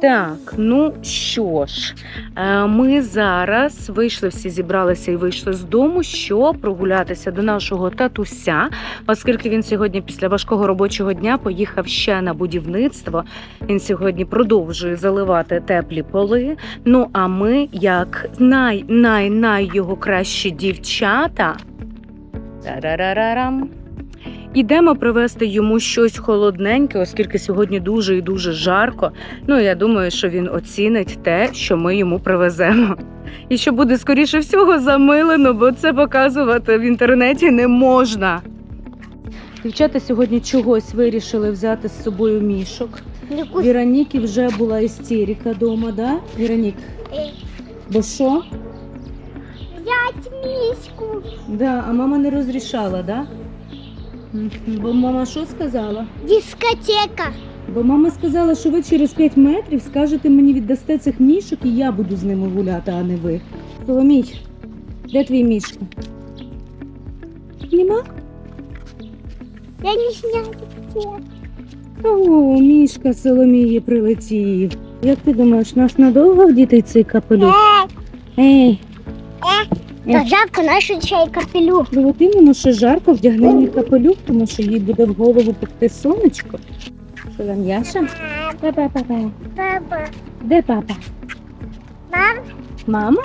Так, ну що ж, е, ми зараз вийшли, всі зібралися і вийшли з дому, щоб прогулятися до нашого татуся, оскільки він сьогодні після важкого робочого дня поїхав ще на будівництво. Він сьогодні продовжує заливати теплі поли. Ну а ми, як най-най-най його кращі дівчата. Тарарарарам. Ідемо привезти йому щось холодненьке, оскільки сьогодні дуже і дуже жарко. Ну я думаю, що він оцінить те, що ми йому привеземо. І що буде скоріше всього замилено, бо це показувати в інтернеті не можна. Дівчата сьогодні чогось вирішили взяти з собою мішок. Віроніки вже була істерика вдома, да? Віронік, бо що? взять миську. Да, а мама не розрішала, да? Бо мама що сказала? Дискотека. Бо мама сказала, що ви через 5 метрів скажете мені віддасте цих мішок, і я буду з ними гуляти, а не ви. Соломій, де твій мішка? Нема? Я не знаю. О, мішка Соломії прилетів. Як ти думаєш, нас надовго вдіти цей капелюх? Э, Ей, э. Жарко, нашу чай капелю. ну от іменно, що жарко, вдягни мій капелюх, тому що їй буде в голову пекти сонечко. Солом'яша? Папа, папа. Папа. Де папа? Мам. Мама?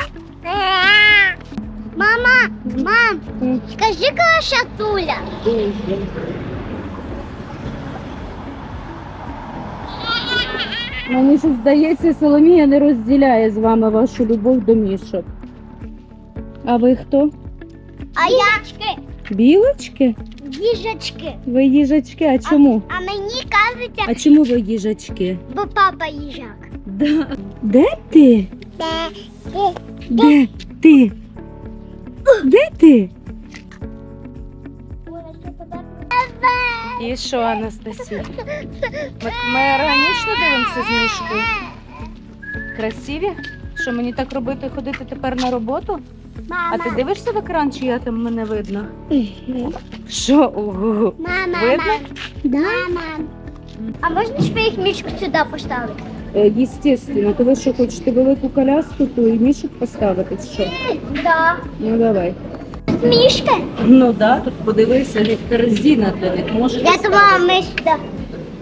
Мама, мам, скажи, какая шатуля. Мені ж здається, Соломія не розділяє з вами вашу любов до мішок. А ви хто? А я Білочки? їжачки. Ви їжачки? А чому? А мені кажеться, А чому ви їжачки? бо папа їжак. Да. Де ти? Де, де, Де ти? Де ти? І що, Анастасія? Ми, ми органічно дивимося з мішкою? Красиві? Що мені так робити, ходити тепер на роботу? А ти дивишся в екран, чи я там мене видно? Що? Ого. мама, Видно? Да? Мама. А можна ж їх мішку сюди поставити? Е, Естественно, то ви що хочете велику коляску, то і мішок поставити, чи що? Да. Ну давай. Мішка? Ну да, тут подивися, як корзина для них. Можеш Я поставити? думала, ми сюди.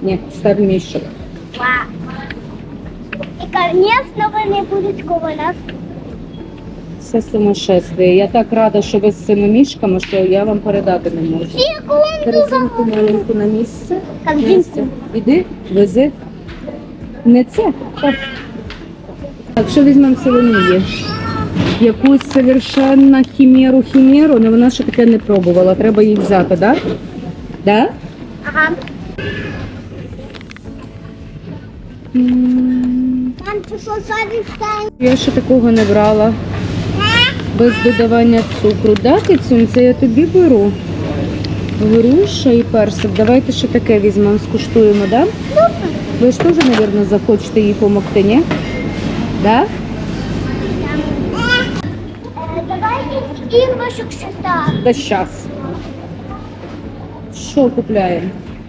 Ні, став мішок. І конечно вони будуть коло нас. Це сумасшествие. Я так рада, що ви з цими мішками, що я вам передати не можу. Секунду. Маленьку на місце. Настя, Іди, вези. Не це. Так. Так, що візьмемо Соломії? Якусь совершенно хімеру хімеру, але вона ще таке не пробувала. Треба їй взяти, так? Да? Ага. Там що? Я ще такого не брала. Без додавання цукру. Да, Кицюнь, це я тобі беру. Груша і персик. Давайте ще таке візьмемо, скуштуємо, да? Ви ж теж, мабуть, захочете їй допомогти, ні? Да? Давайте іграшок ще так. Та щас. Що купляємо?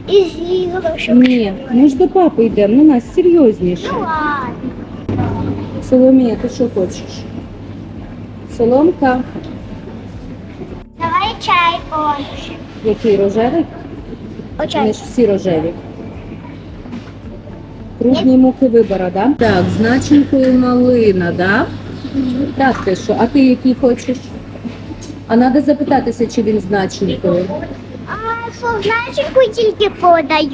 Із іграшок. Ні, ми ж до папи йдемо, ну нас серйозніше. Ну ладно. Соломія, ти що хочеш? Соломка, Давай чай положиш. який рожевий? Вони ж всі рожеві. Крупні муки вибора, да? Так, з начинкою малина, да? Так, ти що? А ти який хочеш? А треба запитатися, чи він з начинкою. А що, значить, тільки подають?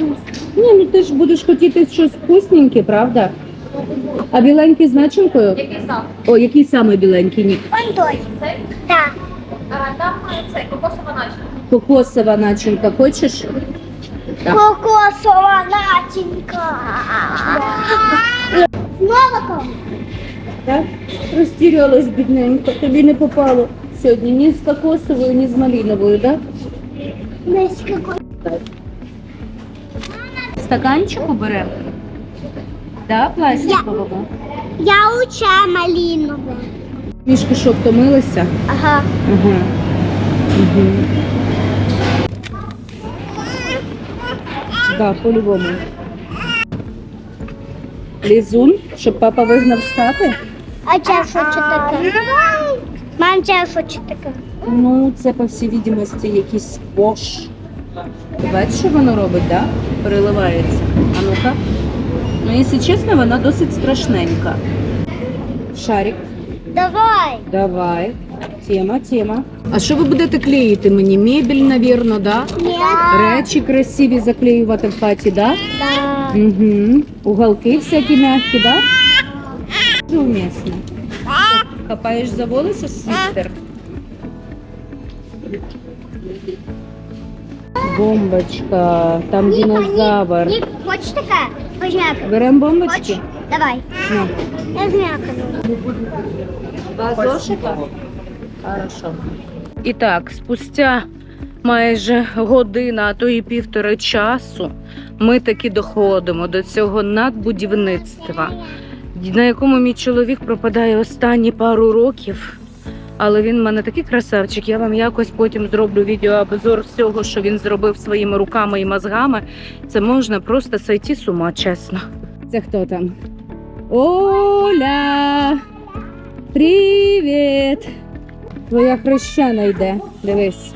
Ні, ну ти ж будеш хотіти щось вкусненьке, правда? А біленький з начинкою? Який сам? О, який саме біленький? Ні. Он той. Так. А, Там це кокосова начинка. Кокосова начинка хочеш? Так. Кокосова начинка. З молоком. Так? Розтірялась бідненько. Тобі не попало сьогодні ні з кокосовою, ні з малиновою, так? Десь какой. Стаканчику беремо? Да, пластикового? Я у чай малинове. Мішки що, втомилися? Ага. Ага. Угу. Да, по-любому. Лізун, щоб папа вигнав з хати? А це що це таке? Мам, це що це таке? Ну, це, по всій відомості, якийсь сквош. Бачиш, що воно робить, да? Переливається. А ну-ка. Ну, якщо чесно, вона досить страшненька. Шарик, Давай. давай. Тема, тема. А що ви будете клеїти мені? Мебель, навірно, да? Ні. Речі красиві заклеювати в хаті, да? Да. Угу. Уголки всякі м'які, да? Дуже умісно. Хапаєш за волосся, сестер? Бомбочка, там динозавр. Нік, хочеш таке? Пожняка. Беремо бомбочки? Хочеш? Давай. Ну. Я змякаю. Два зошита? Хорошо. І так, спустя майже година, а то і півтори часу, ми таки доходимо до цього надбудівництва, на якому мій чоловік пропадає останні пару років. Але він в мене такий красавчик. Я вам якось потім зроблю відеообзор всього, що він зробив своїми руками і мозгами. Це можна просто сойти з ума, чесно. Це хто там? Оля! Привіт! Твоя хрещена йде. Дивись.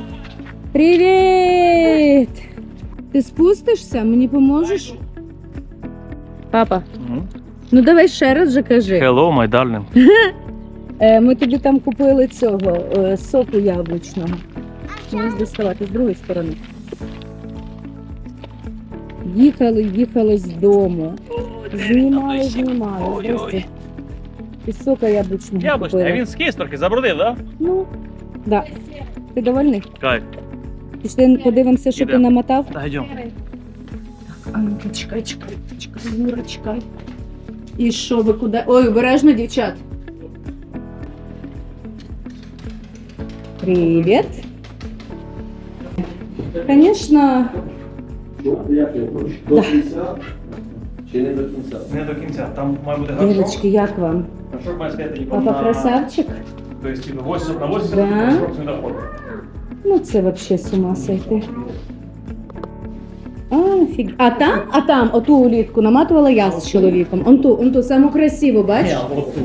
Привіт! Ти спустишся? Мені поможеш? Папа, ну давай ще раз же кажи. Hello, my darling. Е, ми тобі там купили цього е, соку яблучного. Можеш доставати з другої сторони. Їхали, їхали з дому. Знімали, знімали. Здрасте. І сока яблучного Яблучний, а купили. він з кисторки забрудив, да? Ну, да. Ти довольний? Кайф. Пішли подивимося, що ти Ідемо. намотав. Та йдемо. А ну чекай, чекай, чекай, Юра, чекай. І що ви куди? Ой, обережно, дівчат. Привіт. Звісно, До кінця чи не до кінця? Не до кінця, там має бути гаршок. дівчатки, як вам? Гаршок має стояти ніби Папа красавчик? Тобто, типу, 80 на 80, Да. гаршок не доходить. Ну, це вообще з ума сойти. А, фіг. А там, а там, оту улітку наматувала я з чоловіком. Он ту, он ту, саму красиву, бачиш? Ні, от цю.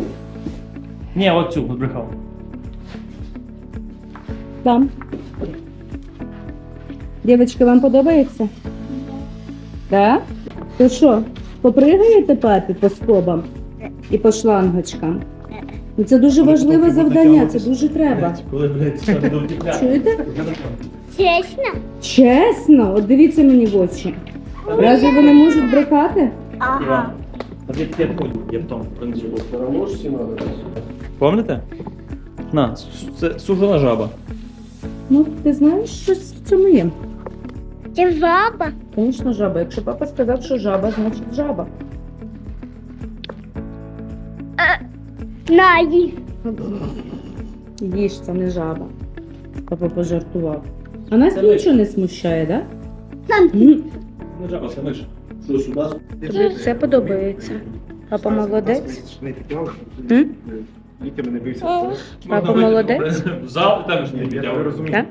Ні, от цю, брехав. Там. Дівчатки, вам подобається? Да? То що, попригаєте папі по скобам і по шлангочкам? Ну, Це дуже важливе завдання, це дуже треба. Чуєте? Чесно? Чесно, от дивіться мені в очі. Разве вони можуть брехати? Ага. А ти я я в тому принесу. Пам'ятаєте? На, це сужена жаба. Ну, ти знаєш, щось в цьому є. Це жаба. Звісно, жаба. Якщо папа сказав, що жаба, значить жаба. На, їж. Їж, це не жаба. Папа пожартував. А нас Це нічого не смущає, так? Сам. Да? Не жаба, це миш. Що сюди? Тобі все подобається. Папа молодець. М? Папа молодець. Зал там ж не віддяв. Так?